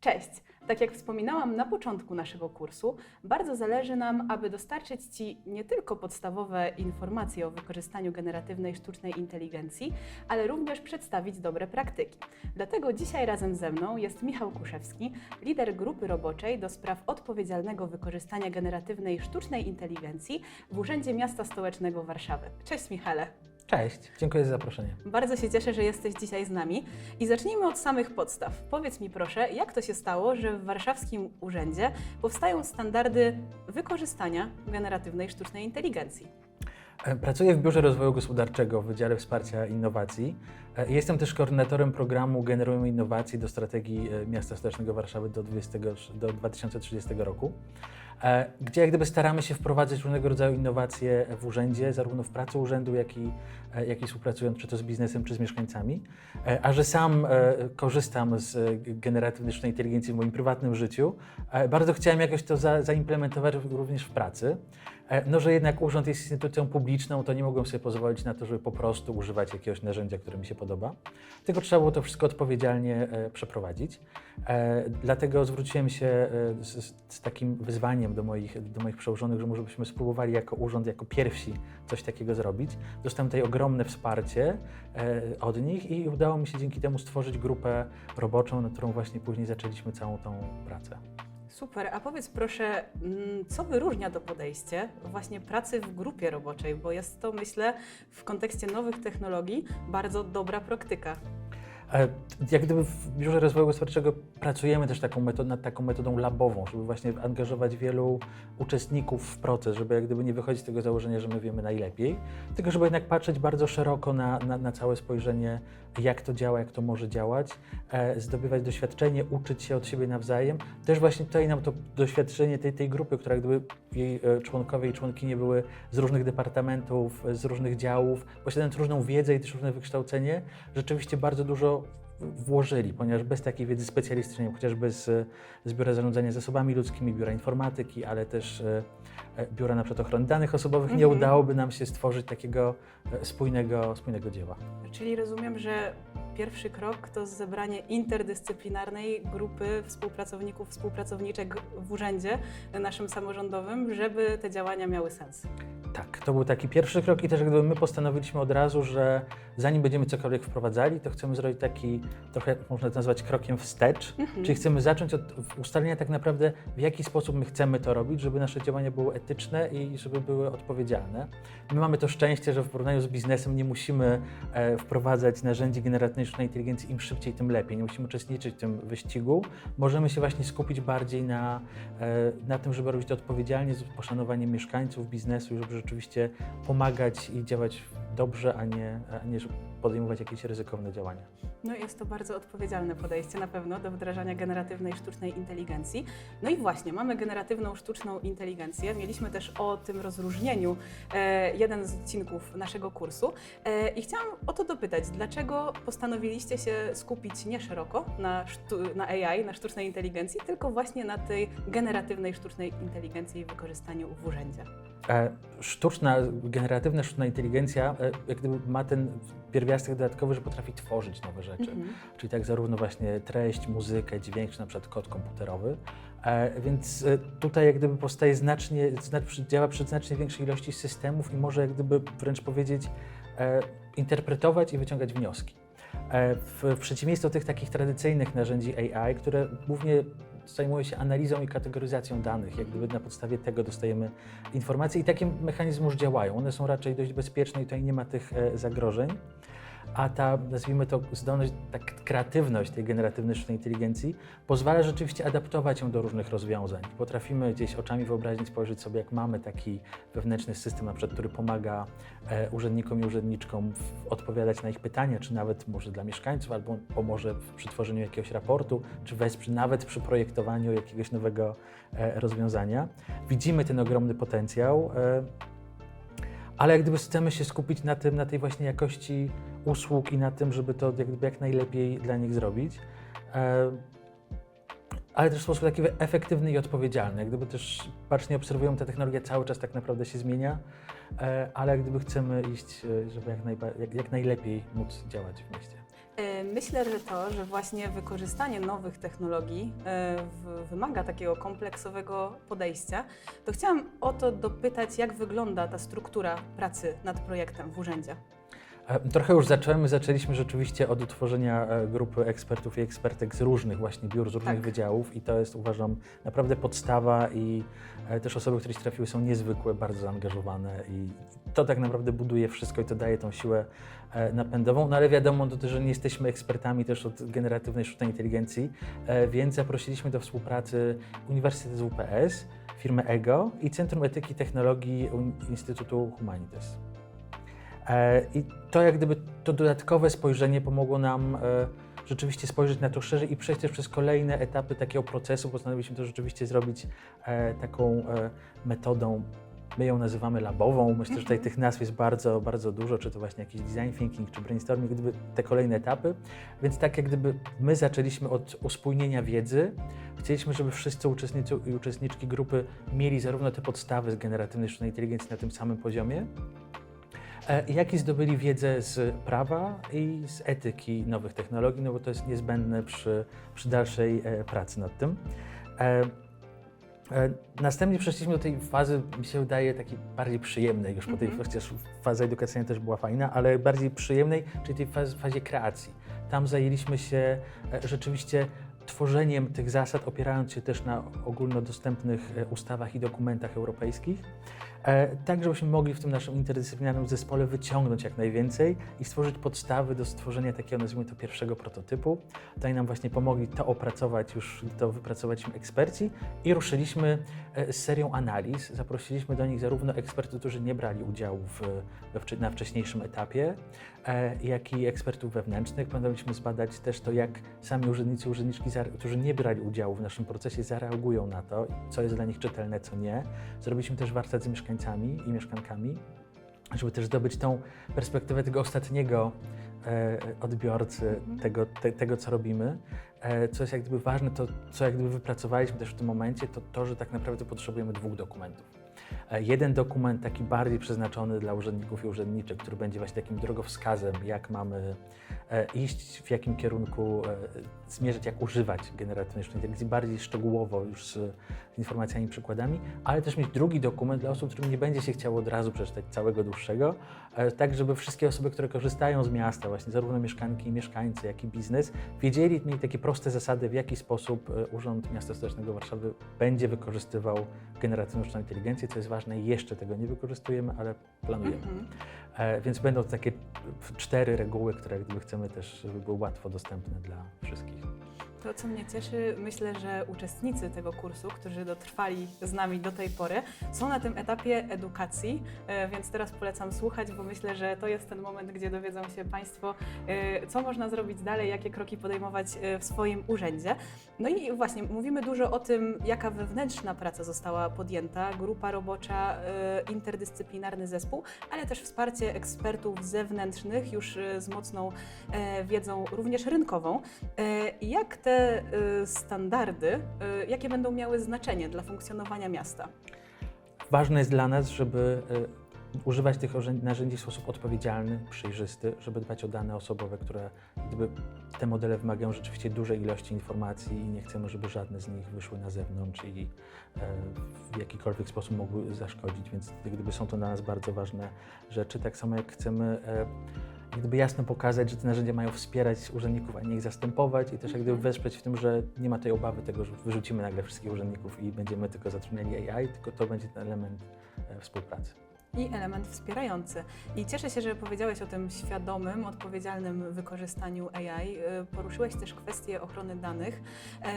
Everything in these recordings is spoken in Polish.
Cześć! Tak jak wspominałam na początku naszego kursu, bardzo zależy nam, aby dostarczyć Ci nie tylko podstawowe informacje o wykorzystaniu generatywnej sztucznej inteligencji, ale również przedstawić dobre praktyki. Dlatego dzisiaj razem ze mną jest Michał Kuszewski, lider grupy roboczej do spraw odpowiedzialnego wykorzystania generatywnej sztucznej inteligencji w Urzędzie Miasta Stołecznego Warszawy. Cześć Michale! Cześć, dziękuję za zaproszenie. Bardzo się cieszę, że jesteś dzisiaj z nami. I zacznijmy od samych podstaw. Powiedz mi proszę, jak to się stało, że w warszawskim urzędzie powstają standardy wykorzystania generatywnej sztucznej inteligencji? E, Pracuję w Biurze Rozwoju Gospodarczego w Wydziale Wsparcia Innowacji. E, Jestem też koordynatorem programu Generujemy Innowacje do strategii e, Miasta Stołecznego Warszawy do, 20, do 2030 roku, gdzie jak gdyby staramy się wprowadzać różnego rodzaju innowacje w urzędzie, zarówno w pracy urzędu, jak i, e, jak i współpracując czy to z biznesem, czy z mieszkańcami. E, A że sam e, korzystam z e, generatywnej inteligencji w moim prywatnym życiu, e, bardzo chciałem jakoś to za, zaimplementować również w pracy. E, No, że jednak urząd jest instytucją publiczną, to nie mogłem sobie pozwolić na to, żeby po prostu używać jakiegoś narzędzia, które mi się podoba. Tylko trzeba było to wszystko odpowiedzialnie e, przeprowadzić. E, dlatego zwróciłem się z, z takim wyzwaniem do moich, do moich przełożonych, że może byśmy spróbowali jako urząd, jako pierwsi coś takiego zrobić. Dostałem tutaj ogromne wsparcie od nich i udało mi się dzięki temu stworzyć grupę roboczą, na którą właśnie później zaczęliśmy całą tą pracę. Super, a powiedz proszę, mm, co wyróżnia to podejście właśnie pracy w grupie roboczej, bo jest to, myślę, w kontekście nowych technologii bardzo dobra praktyka. E, Jak gdyby w Biurze Rozwoju Gospodarczego pracujemy też taką metodą, nad taką metodą labową, żeby właśnie angażować wielu uczestników w proces, żeby jak gdyby nie wychodzić z tego założenia, że my wiemy najlepiej, tylko żeby jednak patrzeć bardzo szeroko na, na, na całe spojrzenie, jak to działa, jak to może działać, e, zdobywać doświadczenie, uczyć się od siebie nawzajem. Też właśnie tutaj nam to doświadczenie tej, tej grupy, która gdyby jej e, członkowie i członkinie były z różnych departamentów, z różnych działów, posiadając różną wiedzę i też różne wykształcenie, rzeczywiście bardzo dużo włożyli, ponieważ bez takiej wiedzy specjalistycznej, chociażby z, z Biura Zarządzania Zasobami Ludzkimi, Biura Informatyki, ale też e, e, Biura na przykład Ochrony Danych Osobowych, nie Mhm. udałoby nam się stworzyć takiego e, spójnego, spójnego dzieła. Czyli rozumiem, że pierwszy krok to zebranie interdyscyplinarnej grupy współpracowników, współpracowniczek w urzędzie naszym samorządowym, żeby te działania miały sens. Tak, to był taki pierwszy krok i też gdyby my postanowiliśmy od razu, że zanim będziemy cokolwiek wprowadzali, to chcemy zrobić taki trochę, można to nazwać krokiem wstecz, Mhm. czyli chcemy zacząć od ustalenia tak naprawdę, w jaki sposób my chcemy to robić, żeby nasze działania były etyczne i żeby były odpowiedzialne. My mamy to szczęście, że w porównaniu z biznesem nie musimy e, wprowadzać narzędzi generatywnej sztucznej inteligencji, im szybciej, tym lepiej. Nie musimy uczestniczyć w tym wyścigu. Możemy się właśnie skupić bardziej na, e, na tym, żeby robić to odpowiedzialnie, z poszanowaniem mieszkańców, biznesu, żeby rzeczywiście pomagać i działać dobrze, a nie, a nie podejmować jakieś ryzykowne działania. No jest to bardzo odpowiedzialne podejście na pewno do wdrażania generatywnej sztucznej inteligencji. No i właśnie, mamy generatywną sztuczną inteligencję. Mieliśmy też o tym rozróżnieniu e, jeden z odcinków naszego kursu. E, I chciałam o to dopytać, dlaczego postanowiliście się skupić nie szeroko na, na AI, na sztucznej inteligencji, tylko właśnie na tej generatywnej sztucznej inteligencji i wykorzystaniu w urzędzie? E, Sztuczna, generatywna sztuczna inteligencja e, jak gdyby ma ten pierwiastek dodatkowy, że potrafi tworzyć nowe rzeczy. Mhm. Czyli tak zarówno właśnie treść, muzykę, dźwięk, czy na przykład kod komputerowy. E, więc e, tutaj jak gdyby powstaje znacznie, działa przy znacznie większej ilości systemów i może jak gdyby wręcz powiedzieć e, interpretować i wyciągać wnioski. W, przeciwieństwie do tych takich tradycyjnych narzędzi AI, które głównie zajmują się analizą i kategoryzacją danych, jak gdyby na podstawie tego dostajemy informacje i takie mechanizmy już działają. One są raczej dość bezpieczne i tutaj nie ma tych zagrożeń a ta, nazwijmy to, zdolność, tak kreatywność tej generatywnej sztucznej inteligencji pozwala rzeczywiście adaptować ją do różnych rozwiązań. Potrafimy gdzieś oczami wyobraźni spojrzeć sobie, jak mamy taki wewnętrzny system, na przykład, który pomaga e, urzędnikom i urzędniczkom odpowiadać na ich pytania, czy nawet może dla mieszkańców, albo pomoże przy tworzeniu jakiegoś raportu, czy wesprze nawet przy projektowaniu jakiegoś nowego e, rozwiązania. Widzimy ten ogromny potencjał. E, ale jak gdyby chcemy się skupić na tym, na tej właśnie jakości usług i na tym, żeby to jak, gdyby jak najlepiej dla nich zrobić. E, ale też w sposób taki efektywny i odpowiedzialny. Gdyby też bacznie obserwują, ta technologia cały czas tak naprawdę się zmienia, e, ale gdyby chcemy iść, e, żeby jak, najba- jak, jak najlepiej móc działać w mieście. Myślę, że to, że właśnie wykorzystanie nowych technologii wymaga takiego kompleksowego podejścia, to chciałam o to dopytać, jak wygląda ta struktura pracy nad projektem w urzędzie. E, Trochę już zacząłem. My zaczęliśmy rzeczywiście od utworzenia e, grupy ekspertów i ekspertek z różnych właśnie biur, z różnych Tak. wydziałów i to jest uważam naprawdę podstawa i e, też osoby, które się trafiły są niezwykłe, bardzo zaangażowane i to tak naprawdę buduje wszystko i to daje tą siłę napędową. No ale wiadomo, to też, że nie jesteśmy ekspertami też od generatywnej sztucznej inteligencji, więc zaprosiliśmy do współpracy Uniwersytet z UPS, firmę EGO i Centrum Etyki i Technologii Instytutu Humanities. E, I to jak gdyby to dodatkowe spojrzenie pomogło nam e, rzeczywiście spojrzeć na to szerzej i przejść też przez kolejne etapy takiego procesu. Postanowiliśmy to rzeczywiście zrobić e, taką metodą, my ją nazywamy labową. Myślę, że tutaj tych nazw jest bardzo, bardzo dużo, czy to właśnie jakiś design thinking, czy brainstorming, gdyby te kolejne etapy. Więc tak jak gdyby my zaczęliśmy od uspójnienia wiedzy, chcieliśmy, żeby wszyscy uczestnicy i uczestniczki grupy mieli zarówno te podstawy z generatywnej sztucznej inteligencji na tym samym poziomie, jak i zdobyli wiedzę z prawa i z etyki nowych technologii, no bo to jest niezbędne przy, przy dalszej e, pracy nad tym. E, e, Następnie przeszliśmy do tej fazy, mi się wydaje, takiej bardziej przyjemnej, już po tej, Mhm. chociaż faza edukacyjna też była fajna, ale bardziej przyjemnej, czyli tej fazie, fazie kreacji. Tam zajęliśmy się e, rzeczywiście tworzeniem tych zasad, opierając się też na ogólnodostępnych e, ustawach i dokumentach europejskich. E, tak, żebyśmy mogli w tym naszym interdyscyplinarnym zespole wyciągnąć jak najwięcej i stworzyć podstawy do stworzenia takiego, nazwijmy to, pierwszego prototypu. Tutaj nam właśnie pomogli to opracować, już to wypracować eksperci i ruszyliśmy e, z serią analiz. Zaprosiliśmy do nich zarówno ekspertów, którzy nie brali udziału w, na wcześniejszym etapie, e, jak i ekspertów wewnętrznych. Planowaliśmy zbadać też to, jak sami urzędnicy, urzędniczki, którzy nie brali udziału w naszym procesie, zareagują na to, co jest dla nich czytelne, co nie. Zrobiliśmy też warsztat z mieszkańcami i mieszkankami, żeby też zdobyć tą perspektywę tego ostatniego e, odbiorcy Mhm. tego, te, tego, co robimy. E, co jest jak gdyby ważne, to co jak gdyby wypracowaliśmy też w tym momencie, to to, że tak naprawdę potrzebujemy dwóch dokumentów. E, Jeden dokument taki bardziej przeznaczony dla urzędników i urzędniczek, który będzie właśnie takim drogowskazem, jak mamy e, iść, w jakim kierunku e, zmierzyć, jak używać generatywnej inteligencji, bardziej szczegółowo już z, informacjami, przykładami, ale też mieć drugi dokument dla osób, którym nie będzie się chciało od razu przeczytać całego dłuższego, tak żeby wszystkie osoby, które korzystają z miasta, właśnie zarówno mieszkanki i mieszkańcy, jak i biznes, wiedzieli, mieli takie proste zasady, w jaki sposób e, Urząd Miasta Stołecznego Warszawy będzie wykorzystywał generatywną sztuczną inteligencję, co jest ważne, jeszcze tego nie wykorzystujemy, ale planujemy. Mhm. E, więc będą takie cztery reguły, które gdyby chcemy też, żeby były łatwo dostępne dla wszystkich. To, co mnie cieszy, myślę, że uczestnicy tego kursu, którzy dotrwali z nami do tej pory, są na tym etapie edukacji, e, więc teraz polecam słuchać, bo myślę, że to jest ten moment, gdzie dowiedzą się Państwo, e, co można zrobić dalej, jakie kroki podejmować e, w swoim urzędzie. No i właśnie, mówimy dużo o tym, jaka wewnętrzna praca została podjęta, grupa robocza, interdyscyplinarny zespół, ale też wsparcie ekspertów zewnętrznych już z mocną wiedzą również rynkową. Jak te e, standardy, e, jakie będą miały znaczenie dla funkcjonowania miasta? Ważne jest dla nas, żeby e, używać tych narzędzi w sposób odpowiedzialny, przejrzysty, żeby dbać o dane osobowe, które gdyby te modele wymagają rzeczywiście dużej ilości informacji i nie chcemy, żeby żadne z nich wyszły na zewnątrz i e, w jakikolwiek sposób mogły zaszkodzić, więc gdyby są to dla nas bardzo ważne rzeczy. Tak samo jak chcemy jak gdyby jasno pokazać, że te narzędzia mają wspierać urzędników, a nie ich zastępować i też jak gdyby Mhm. wesprzeć w tym, że nie ma tej obawy tego, że wyrzucimy nagle wszystkich urzędników i będziemy tylko zatrudniali AI, tylko to będzie ten element e, współpracy. I element wspierający. I cieszę się, że powiedziałeś o tym świadomym, odpowiedzialnym wykorzystaniu AI. E, Poruszyłeś też kwestię ochrony danych. E,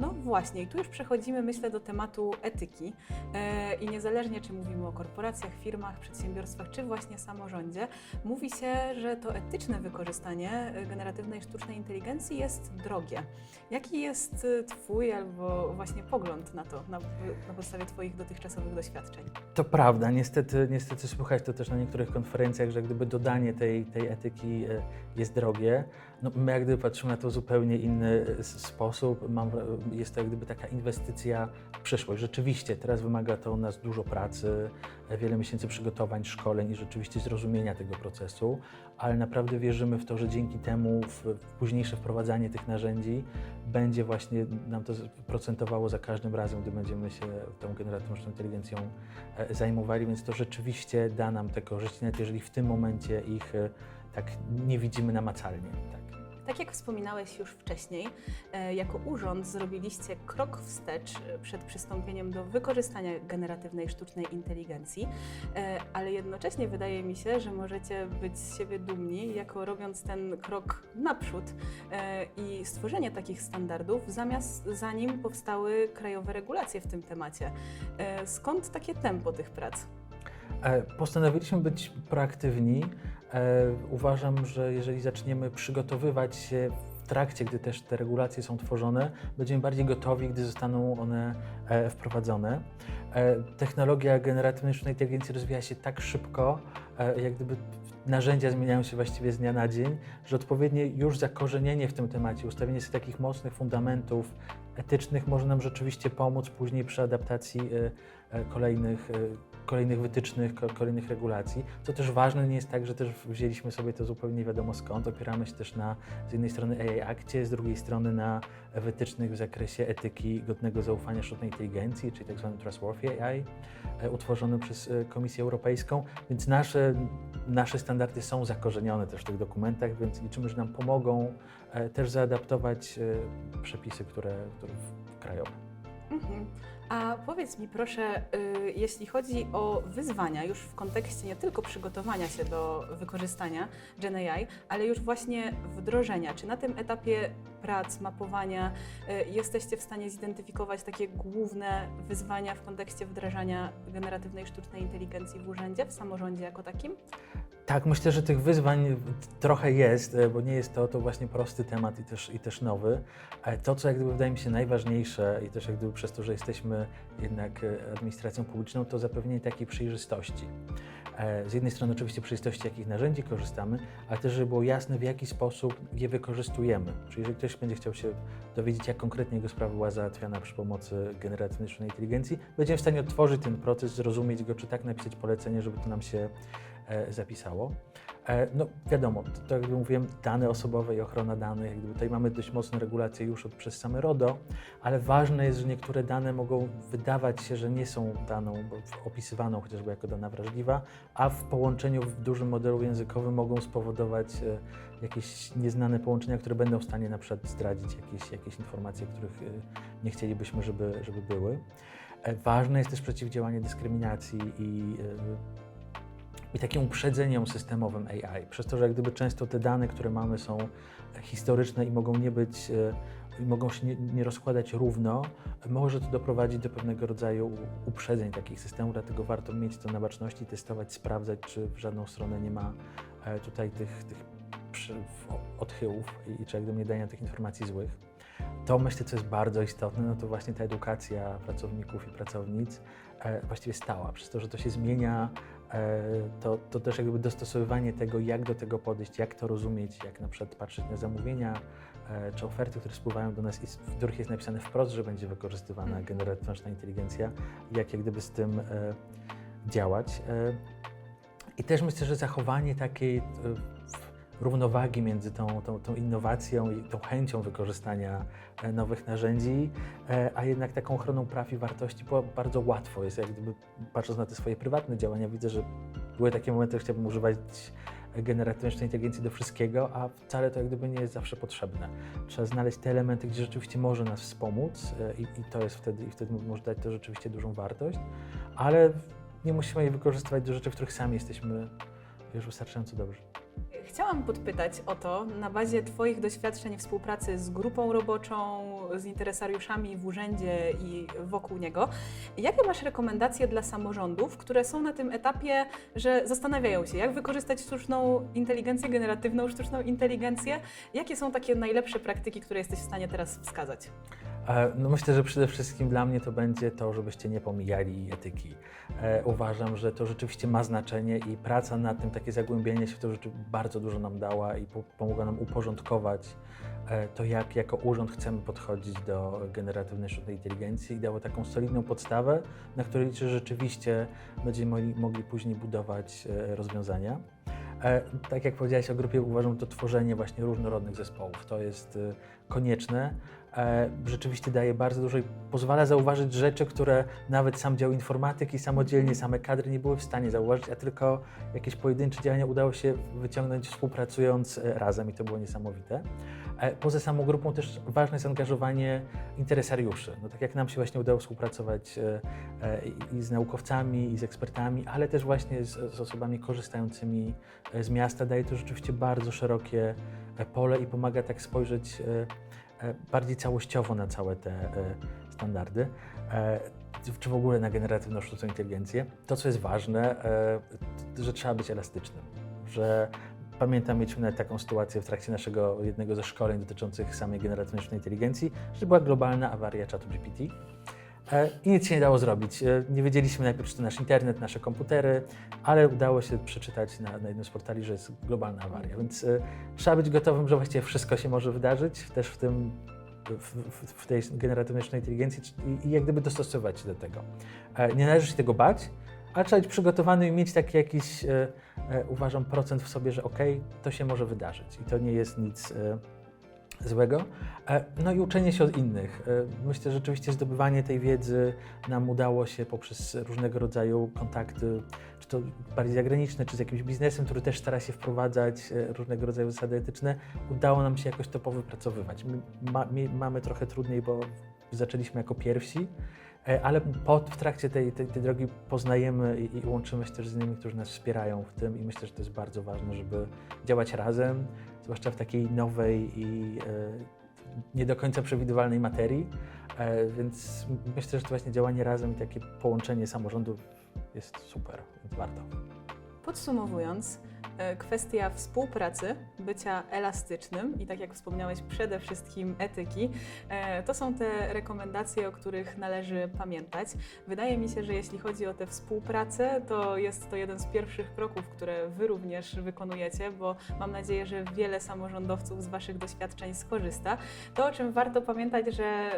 No właśnie, i tu już przechodzimy, myślę, do tematu etyki. E, I niezależnie, czy mówimy o korporacjach, firmach, przedsiębiorstwach, czy właśnie samorządzie, mówi się, że to etyczne wykorzystanie generatywnej sztucznej inteligencji jest drogie. Jaki jest Twój albo właśnie pogląd na to, na, na podstawie Twoich dotychczasowych doświadczeń? To prawda, niestety, niestety słychać to też na niektórych konferencjach, że gdyby dodanie tej, tej etyki e, jest drogie. No, my jak gdyby patrzymy na to w zupełnie inny e, sposób. Mam, jest to jak gdyby taka inwestycja w przyszłość. Rzeczywiście, teraz wymaga to u nas dużo pracy, wiele miesięcy przygotowań, szkoleń i rzeczywiście zrozumienia tego procesu, ale naprawdę wierzymy w to, że dzięki temu w, w późniejsze wprowadzanie tych narzędzi będzie właśnie nam to procentowało za każdym razem, gdy będziemy się tą generatywną inteligencją e, zajmowali, więc to rzeczywiście da nam te korzyści, nawet jeżeli w tym momencie ich e, tak nie widzimy namacalnie. Tak. Tak jak wspominałeś już wcześniej, e, jako urząd zrobiliście krok wstecz e, przed przystąpieniem do wykorzystania generatywnej sztucznej inteligencji, e, ale jednocześnie wydaje mi się, że możecie być z siebie dumni, jako robiąc ten krok naprzód i stworzenie takich standardów, zamiast zanim powstały krajowe regulacje w tym temacie. Skąd takie tempo tych prac? Postanowiliśmy być proaktywni. E, Uważam, że jeżeli zaczniemy przygotowywać się w trakcie, gdy też te regulacje są tworzone, będziemy bardziej gotowi, gdy zostaną one e, wprowadzone. E, Technologia generatywnej sztucznej inteligencji rozwija się tak szybko, jak gdyby narzędzia zmieniają się właściwie z dnia na dzień, że odpowiednie już zakorzenienie w tym temacie, ustawienie sobie takich mocnych fundamentów etycznych może nam rzeczywiście pomóc później przy adaptacji kolejnych, kolejnych wytycznych, ko- kolejnych regulacji. Co też ważne, nie jest tak, że też wzięliśmy sobie to zupełnie nie wiadomo skąd. Opieramy się też na z jednej strony AI Akcie, z drugiej strony na wytycznych w zakresie etyki godnego zaufania sztucznej inteligencji, czyli tak zwany Trustworthy AI, e, utworzony przez e, Komisję Europejską. Więc nasze, nasze standardy są zakorzenione też w tych dokumentach, więc liczymy, że nam pomogą e, też zaadaptować przepisy, które, które krajowe. Mhm. A powiedz mi proszę, y, jeśli chodzi o wyzwania już w kontekście nie tylko przygotowania się do wykorzystania GenAI, ale już właśnie wdrożenia, czy na tym etapie prac, mapowania y, jesteście w stanie zidentyfikować takie główne wyzwania w kontekście wdrażania generatywnej sztucznej inteligencji w urzędzie, w samorządzie jako takim? Tak, myślę, że tych wyzwań trochę jest, e, bo nie jest to, to właśnie prosty temat i też, i też nowy. E, To, co jak gdyby wydaje mi się najważniejsze i też jak gdyby przez to, że jesteśmy jednak e, administracją publiczną, to zapewnienie takiej przejrzystości. E, Z jednej strony oczywiście przejrzystości, jakich narzędzi korzystamy, ale też, żeby było jasne, w jaki sposób je wykorzystujemy. Czyli jeżeli ktoś będzie chciał się dowiedzieć, jak konkretnie jego sprawa była załatwiana przy pomocy generatywnej sztucznej inteligencji, będziemy w stanie odtworzyć ten proces, zrozumieć go, czy tak napisać polecenie, żeby to nam się e, zapisało. E, No wiadomo, to, jak mówiłem, dane osobowe i ochrona danych, tutaj mamy dość mocne regulacje już od, przez same RODO, ale ważne jest, że niektóre dane mogą wydawać się, że nie są daną opisywaną chociażby jako dana wrażliwa, a w połączeniu w dużym modelu językowym mogą spowodować e, jakieś nieznane połączenia, które będą w stanie na przykład zdradzić jakieś, jakieś informacje, których e, nie chcielibyśmy, żeby, żeby były. Ważne jest też przeciwdziałanie dyskryminacji i i takim uprzedzeniom systemowym AI. Przez to, że jak gdyby często te dane, które mamy są historyczne i mogą nie być, e, mogą się nie, nie rozkładać równo, może to doprowadzić do pewnego rodzaju uprzedzeń takich systemów, dlatego warto mieć to na baczności, testować, sprawdzać, czy w żadną stronę nie ma e, tutaj tych, tych odchyłów i, czy jak gdyby nie dania tych informacji złych. To myślę, co jest bardzo istotne, no to właśnie ta edukacja pracowników i pracownic e, właściwie stała. Przez to, że to się zmienia, to, to też jakby dostosowywanie tego, jak do tego podejść, jak to rozumieć, jak na przykład patrzeć na zamówienia, e, czy oferty, które spływają do nas i w których jest napisane wprost, że będzie wykorzystywana Mhm. generatywna inteligencja, jak jak gdyby z tym e, działać. E, I też myślę, że zachowanie takiej e, równowagi między tą, tą, tą innowacją i tą chęcią wykorzystania e, nowych narzędzi, e, a jednak taką ochroną praw i wartości, bardzo łatwo jest, jak gdyby patrząc na te swoje prywatne działania, widzę, że były takie momenty, że chciałbym używać generatywnej sztucznej inteligencji do wszystkiego, a wcale to jak gdyby nie jest zawsze potrzebne. Trzeba znaleźć te elementy, gdzie rzeczywiście może nas wspomóc e, i, i to jest wtedy, i wtedy może dać to rzeczywiście dużą wartość, ale nie musimy jej wykorzystywać do rzeczy, w których sami jesteśmy już wystarczająco dobrzy. Chciałam podpytać o to na bazie Twoich doświadczeń współpracy z grupą roboczą, z interesariuszami w urzędzie i wokół niego. Jakie masz rekomendacje dla samorządów, które są na tym etapie, że zastanawiają się, jak wykorzystać sztuczną inteligencję, generatywną sztuczną inteligencję? Jakie są takie najlepsze praktyki, które jesteś w stanie teraz wskazać? E, No myślę, że przede wszystkim dla mnie to będzie to, żebyście nie pomijali etyki. E, Uważam, że to rzeczywiście ma znaczenie i praca nad tym, takie zagłębienie się w to rzeczy bardzo dużo nam dała i po- pomogła nam uporządkować e, to, jak jako urząd chcemy podchodzić do generatywnej sztucznej inteligencji i dało taką solidną podstawę, na której liczę, że rzeczywiście będziemy mogli, później budować rozwiązania. E, Tak jak powiedziałeś o grupie, uważam, to tworzenie właśnie różnorodnych zespołów to jest e, konieczne. E, Rzeczywiście daje bardzo dużo i pozwala zauważyć rzeczy, które nawet sam dział informatyki samodzielnie, same kadry nie były w stanie zauważyć, a tylko jakieś pojedyncze działania udało się wyciągnąć współpracując e, razem i to było niesamowite. Poza samą grupą też ważne jest angażowanie interesariuszy. No tak jak nam się właśnie udało współpracować e, e, i- z naukowcami, i z ekspertami, ale też właśnie z, z osobami korzystającymi e, z miasta. Daje to rzeczywiście bardzo szerokie pole i pomaga tak spojrzeć bardziej całościowo na całe te standardy, czy w ogóle na generatywną sztuczną inteligencję. To, co jest ważne, że trzeba być elastycznym, że Pamiętam, mieliśmy nawet taką sytuację w trakcie naszego jednego ze szkoleń dotyczących samej generatywnej inteligencji, że była globalna awaria czatu GPT e, i nic się nie dało zrobić. E, Nie wiedzieliśmy najpierw, czy to nasz internet, nasze komputery, ale udało się przeczytać na, na jednym z portali, że jest globalna awaria, więc e, trzeba być gotowym, że właściwie wszystko się może wydarzyć, też w tym w, w, tej generatywnej inteligencji i, i jak gdyby dostosować się do tego. Nie należy się tego bać, ale trzeba być przygotowany i mieć taki jakiś, e, e, uważam, procent w sobie, że okej, to się może wydarzyć i to nie jest nic e, złego. E, no i uczenie się od innych. E, myślę, że rzeczywiście zdobywanie tej wiedzy nam udało się poprzez różnego rodzaju kontakty, czy to bardziej zagraniczne, czy z jakimś biznesem, który też stara się wprowadzać e, różnego rodzaju zasady etyczne, udało nam się jakoś to powypracowywać. My ma, mamy trochę trudniej, bo zaczęliśmy jako pierwsi, E, Ale po, w trakcie tej, tej, tej drogi poznajemy i, i łączymy się też z innymi, którzy nas wspierają w tym i myślę, że to jest bardzo ważne, żeby działać razem, zwłaszcza w takiej nowej i e, nie do końca przewidywalnej materii. E, więc myślę, że to właśnie działanie razem i takie połączenie samorządów jest super, więc warto. Podsumowując, kwestia współpracy, bycia elastycznym i tak jak wspomniałeś, przede wszystkim etyki, e, to są te rekomendacje, o których należy pamiętać. Wydaje mi się, że jeśli chodzi o tę współpracę, to jest to jeden z pierwszych kroków, które Wy również wykonujecie, bo mam nadzieję, że wiele samorządowców z Waszych doświadczeń skorzysta. To, o czym warto pamiętać, że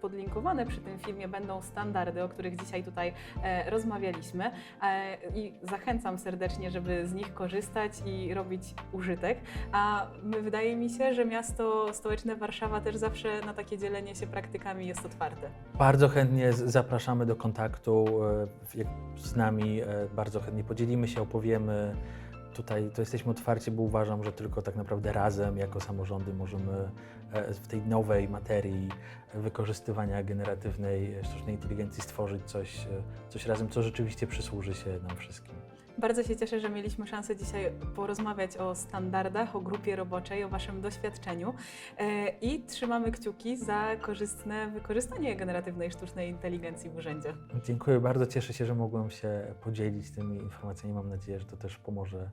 podlinkowane przy tym filmie będą standardy, o których dzisiaj tutaj e, rozmawialiśmy e, i zachęcam serdecznie, żeby z nich korzystać i robić użytek. A my, wydaje mi się, że miasto stołeczne Warszawa też zawsze na takie dzielenie się praktykami jest otwarte. Bardzo chętnie zapraszamy do kontaktu e, z nami, e, bardzo chętnie podzielimy się, opowiemy. Tutaj to jesteśmy otwarci, bo uważam, że tylko tak naprawdę razem jako samorządy możemy e, w tej nowej materii wykorzystywania generatywnej sztucznej inteligencji stworzyć coś, coś razem, co rzeczywiście przysłuży się nam wszystkim. Bardzo się cieszę, że mieliśmy szansę dzisiaj porozmawiać o standardach, o grupie roboczej, o Waszym doświadczeniu e, i trzymamy kciuki za korzystne wykorzystanie generatywnej sztucznej inteligencji w urzędzie. Dziękuję bardzo, cieszę się, że mogłem się podzielić tymi informacjami. Mam nadzieję, że to też pomoże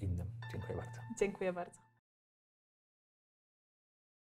innym. Dziękuję bardzo. Dziękuję bardzo.